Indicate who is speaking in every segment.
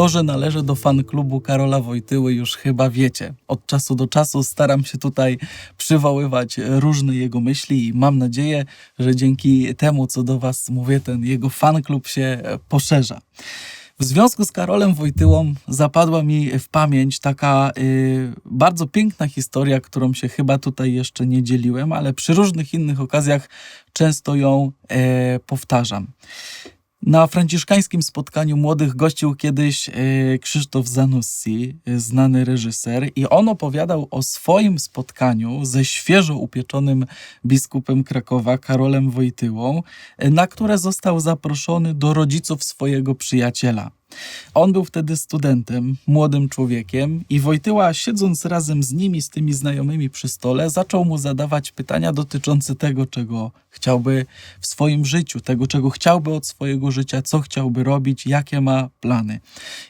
Speaker 1: To, że należę do fan klubu Karola Wojtyły już chyba wiecie. Od czasu do czasu staram się tutaj przywoływać różne jego myśli i mam nadzieję, że dzięki temu, co do was mówię, ten jego fan klub się poszerza. W związku z Karolem Wojtyłą zapadła mi w pamięć taka y, bardzo piękna historia, którą się chyba tutaj jeszcze nie dzieliłem, ale przy różnych innych okazjach często ją e, powtarzam. Na franciszkańskim spotkaniu młodych gościł kiedyś e, Krzysztof Zanussi, e, znany reżyser, i on opowiadał o swoim spotkaniu ze świeżo upieczonym biskupem Krakowa, Karolem Wojtyłą, e, na które został zaproszony do rodziców swojego przyjaciela. On był wtedy studentem, młodym człowiekiem i Wojtyła, siedząc razem z nimi, z tymi znajomymi przy stole, zaczął mu zadawać pytania dotyczące tego, czego chciałby w swoim życiu, tego, czego chciałby od swojego życia, co chciałby robić, jakie ma plany.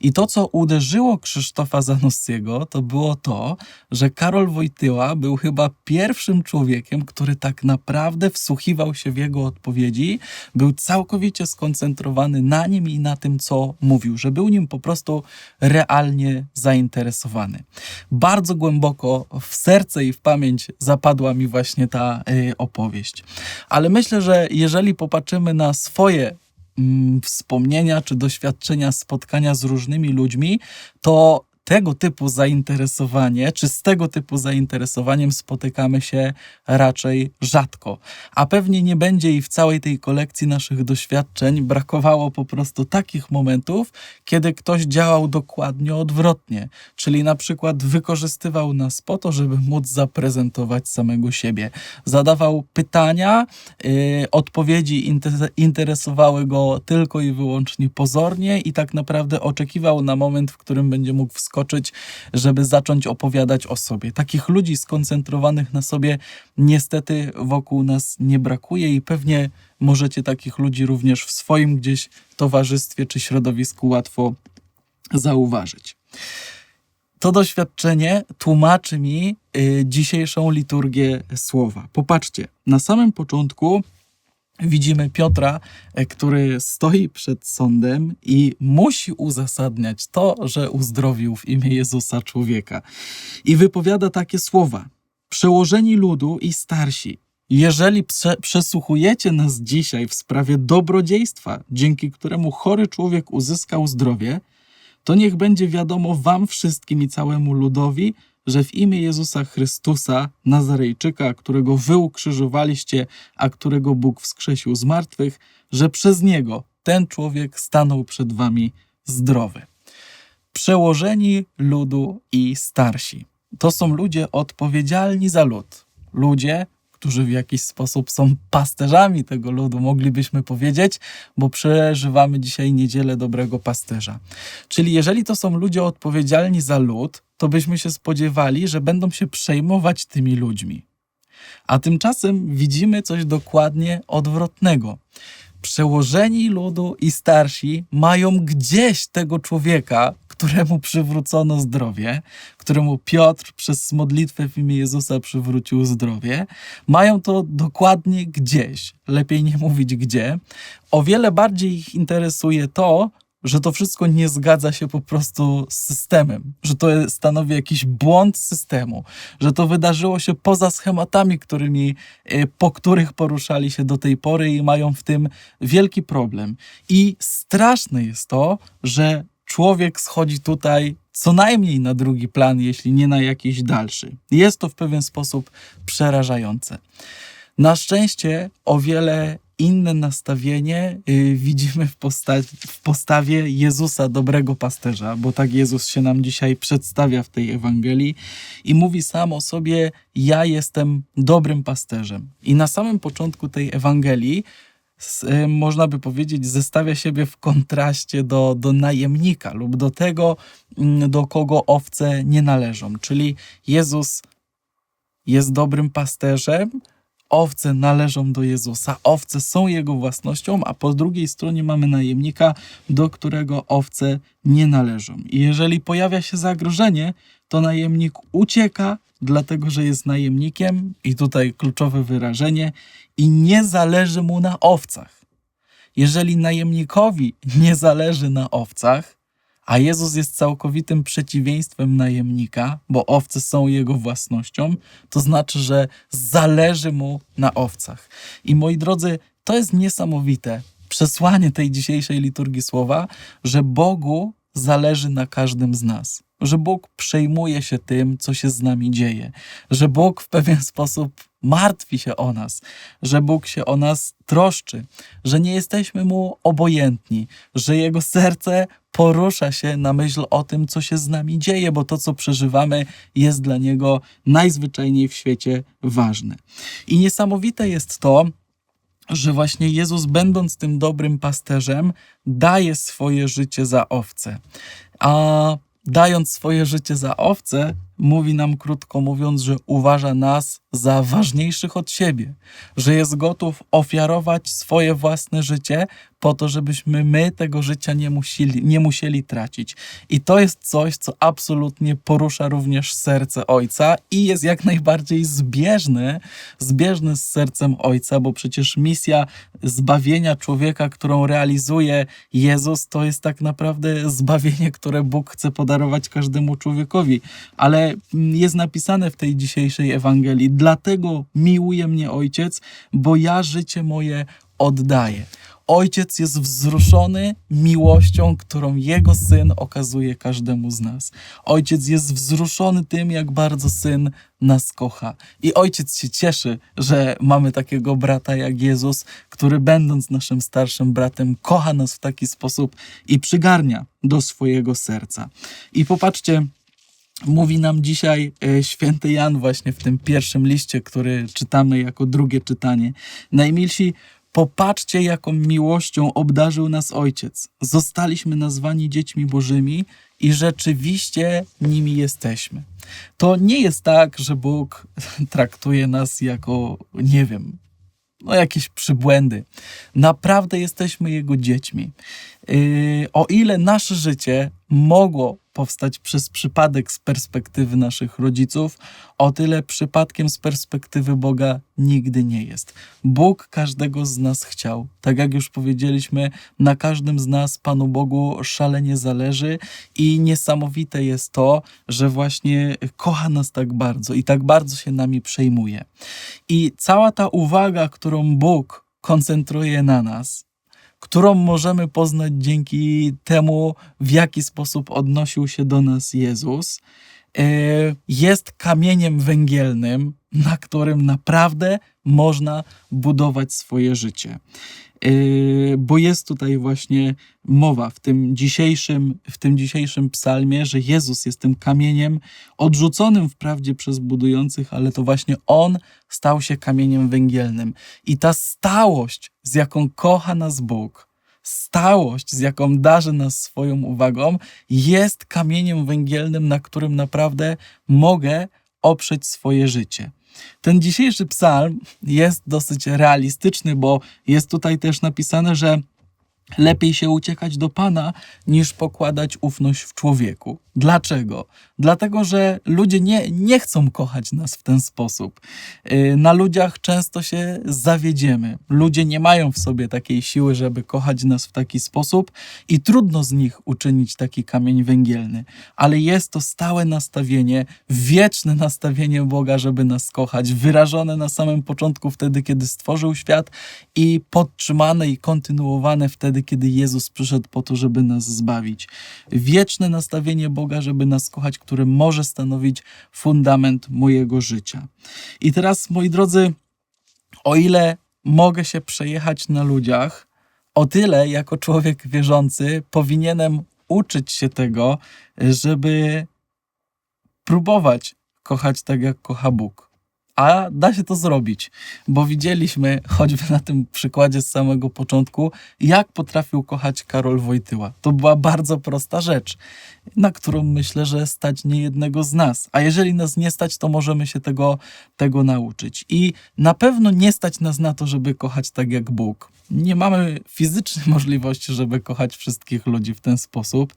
Speaker 1: I to, co uderzyło Krzysztofa Zanussiego, to było to, że Karol Wojtyła był chyba pierwszym człowiekiem, który tak naprawdę wsłuchiwał się w jego odpowiedzi, był całkowicie skoncentrowany na nim i na tym, co mówił, że był nim po prostu realnie zainteresowany. Bardzo głęboko w serce i w pamięć zapadła mi właśnie ta y, opowieść. Ale myślę, że jeżeli popatrzymy na swoje mm, wspomnienia czy doświadczenia spotkania z różnymi ludźmi, to tego typu zainteresowanie, czy z tego typu zainteresowaniem spotykamy się raczej rzadko. A pewnie nie będzie i w całej tej kolekcji naszych doświadczeń brakowało po prostu takich momentów, kiedy ktoś działał dokładnie odwrotnie, czyli na przykład wykorzystywał nas po to, żeby móc zaprezentować samego siebie. Zadawał pytania, yy, odpowiedzi inter- interesowały go tylko i wyłącznie pozornie i tak naprawdę oczekiwał na moment, w którym będzie mógł wskoczyć wskoczyć, żeby zacząć opowiadać o sobie. Takich ludzi skoncentrowanych na sobie niestety wokół nas nie brakuje i pewnie możecie takich ludzi również w swoim gdzieś towarzystwie czy środowisku łatwo zauważyć. To doświadczenie tłumaczy mi y, dzisiejszą liturgię słowa. Popatrzcie, na samym początku widzimy Piotra, e, który stoi przed sądem i musi uzasadniać to, że uzdrowił w imię Jezusa człowieka. I wypowiada takie słowa: Przełożeni ludu i starsi, jeżeli prze przesłuchujecie nas dzisiaj w sprawie dobrodziejstwa, dzięki któremu chory człowiek uzyskał zdrowie, to niech będzie wiadomo Wam wszystkim i całemu ludowi, że w imię Jezusa Chrystusa, Nazarejczyka, którego wy ukrzyżowaliście, a którego Bóg wskrzesił z martwych, że przez niego ten człowiek stanął przed wami zdrowy. Przełożeni ludu i starsi. To są ludzie odpowiedzialni za lud. Ludzie, którzy w jakiś sposób są pasterzami tego ludu, moglibyśmy powiedzieć, bo przeżywamy dzisiaj niedzielę dobrego pasterza. Czyli jeżeli to są ludzie odpowiedzialni za lud, to byśmy się spodziewali, że będą się przejmować tymi ludźmi. A tymczasem widzimy coś dokładnie odwrotnego. Przełożeni ludu i starsi mają gdzieś tego człowieka, któremu przywrócono zdrowie, któremu Piotr przez modlitwę w imię Jezusa przywrócił zdrowie, mają to dokładnie gdzieś, lepiej nie mówić gdzie. O wiele bardziej ich interesuje to, że to wszystko nie zgadza się po prostu z systemem, że to stanowi jakiś błąd systemu, że to wydarzyło się poza schematami, którymi, e, po których poruszali się do tej pory i mają w tym wielki problem. I straszne jest to, że człowiek schodzi tutaj co najmniej na drugi plan, jeśli nie na jakiś dalszy. Jest to w pewien sposób przerażające. Na szczęście o wiele inne nastawienie y, widzimy w, posta w postawie Jezusa, dobrego pasterza, bo tak Jezus się nam dzisiaj przedstawia w tej Ewangelii i mówi sam o sobie: Ja jestem dobrym pasterzem. I na samym początku tej Ewangelii y, można by powiedzieć, zestawia siebie w kontraście do, do najemnika lub do tego, mm, do kogo owce nie należą. Czyli Jezus jest dobrym pasterzem, owce należą do Jezusa, owce są Jego własnością, a po drugiej stronie mamy najemnika, do którego owce nie należą. I jeżeli pojawia się zagrożenie, to najemnik ucieka, dlatego że jest najemnikiem, i tutaj kluczowe wyrażenie, i nie zależy mu na owcach. Jeżeli najemnikowi nie zależy na owcach, a Jezus jest całkowitym przeciwieństwem najemnika, bo owce są jego własnością, to znaczy, że zależy mu na owcach. I moi drodzy, to jest niesamowite przesłanie tej dzisiejszej liturgii słowa, że Bogu zależy na każdym z nas. Że Bóg przejmuje się tym, co się z nami dzieje, że Bóg w pewien sposób martwi się o nas, że Bóg się o nas troszczy, że nie jesteśmy mu obojętni, że jego serce porusza się na myśl o tym, co się z nami dzieje, bo to, co przeżywamy, jest dla niego najzwyczajniej w świecie ważne. I niesamowite jest to, że właśnie Jezus, będąc tym dobrym pasterzem, daje swoje życie za owce. A dając swoje życie za owce, mówi nam krótko mówiąc, że uważa nas za ważniejszych od siebie, że jest gotów ofiarować swoje własne życie po to, żebyśmy my tego życia nie musieli, nie musieli tracić. I to jest coś, co absolutnie porusza również serce Ojca i jest jak najbardziej zbieżny, zbieżny z sercem Ojca, bo przecież misja zbawienia człowieka, którą realizuje Jezus, to jest tak naprawdę zbawienie, które Bóg chce podarować każdemu człowiekowi. Ale jest napisane w tej dzisiejszej Ewangelii, dlatego miłuje mnie Ojciec, bo ja życie moje oddaję. Ojciec jest wzruszony miłością, którą Jego Syn okazuje każdemu z nas. Ojciec jest wzruszony tym, jak bardzo Syn nas kocha. I Ojciec się cieszy, że mamy takiego brata jak Jezus, który będąc naszym starszym bratem, kocha nas w taki sposób i przygarnia do swojego serca. I popatrzcie, mówi nam dzisiaj e, święty Jan właśnie w tym pierwszym liście, który czytamy jako drugie czytanie. Najmilsi, popatrzcie, jaką miłością obdarzył nas Ojciec. Zostaliśmy nazwani dziećmi Bożymi i rzeczywiście nimi jesteśmy. To nie jest tak, że Bóg traktuje nas jako, nie wiem, no jakieś przybłędy. Naprawdę jesteśmy Jego dziećmi. Yy, o ile nasze życie mogło powstać przez przypadek z perspektywy naszych rodziców, o tyle przypadkiem z perspektywy Boga nigdy nie jest. Bóg każdego z nas chciał. Tak jak już powiedzieliśmy, na każdym z nas Panu Bogu szalenie zależy i niesamowite jest to, że właśnie kocha nas tak bardzo i tak bardzo się nami przejmuje. I cała ta uwaga, którą Bóg koncentruje na nas, którą możemy poznać dzięki temu, w jaki sposób odnosił się do nas Jezus, jest kamieniem węgielnym, na którym naprawdę można budować swoje życie. Yy, bo jest tutaj właśnie mowa w tym dzisiejszym, w tym dzisiejszym psalmie, że Jezus jest tym kamieniem odrzuconym wprawdzie przez budujących, ale to właśnie On stał się kamieniem węgielnym. I ta stałość, z jaką kocha nas Bóg, stałość, z jaką darzy nas swoją uwagą, jest kamieniem węgielnym, na którym naprawdę mogę oprzeć swoje życie. Ten dzisiejszy psalm jest dosyć realistyczny, bo jest tutaj też napisane, że lepiej się uciekać do Pana, niż pokładać ufność w człowieku. Dlaczego? Dlatego, że ludzie nie, nie chcą kochać nas w ten sposób. Y, na ludziach często się zawiedziemy. Ludzie nie mają w sobie takiej siły, żeby kochać nas w taki sposób i trudno z nich uczynić taki kamień węgielny. Ale jest to stałe nastawienie, wieczne nastawienie Boga, żeby nas kochać, wyrażone na samym początku, wtedy, kiedy stworzył świat i podtrzymane i kontynuowane wtedy, kiedy Jezus przyszedł po to, żeby nas zbawić. Wieczne nastawienie Boga żeby nas kochać, który może stanowić fundament mojego życia. I teraz, moi drodzy, o ile mogę się przejechać na ludziach, o tyle jako człowiek wierzący powinienem uczyć się tego, żeby próbować kochać tak, jak kocha Bóg. A da się to zrobić, bo widzieliśmy choćby na tym przykładzie z samego początku, jak potrafił kochać Karol Wojtyła. To była bardzo prosta rzecz, na którą myślę, że stać nie jednego z nas. A jeżeli nas nie stać, to możemy się tego, tego nauczyć. I na pewno nie stać nas na to, żeby kochać tak jak Bóg. Nie mamy fizycznej możliwości, żeby kochać wszystkich ludzi w ten sposób,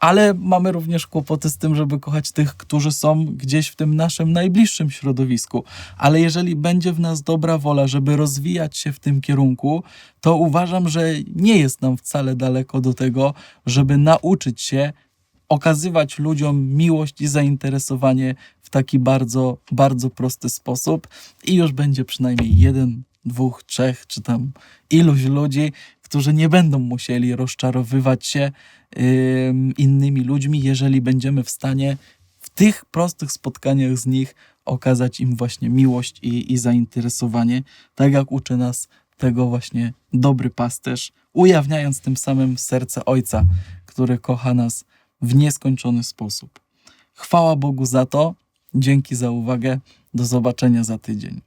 Speaker 1: ale mamy również kłopoty z tym, żeby kochać tych, którzy są gdzieś w tym naszym najbliższym środowisku. Ale jeżeli będzie w nas dobra wola, żeby rozwijać się w tym kierunku, to uważam, że nie jest nam wcale daleko do tego, żeby nauczyć się okazywać ludziom miłość i zainteresowanie w taki bardzo, bardzo prosty sposób. I już będzie przynajmniej jeden, dwóch, trzech, czy tam iluś ludzi, którzy nie będą musieli rozczarowywać się ym, innymi ludźmi, jeżeli będziemy w stanie w tych prostych spotkaniach z nich okazać im właśnie miłość i, i zainteresowanie, tak jak uczy nas tego właśnie dobry pasterz, ujawniając tym samym serce Ojca, który kocha nas w nieskończony sposób. Chwała Bogu za to, dzięki za uwagę, do zobaczenia za tydzień.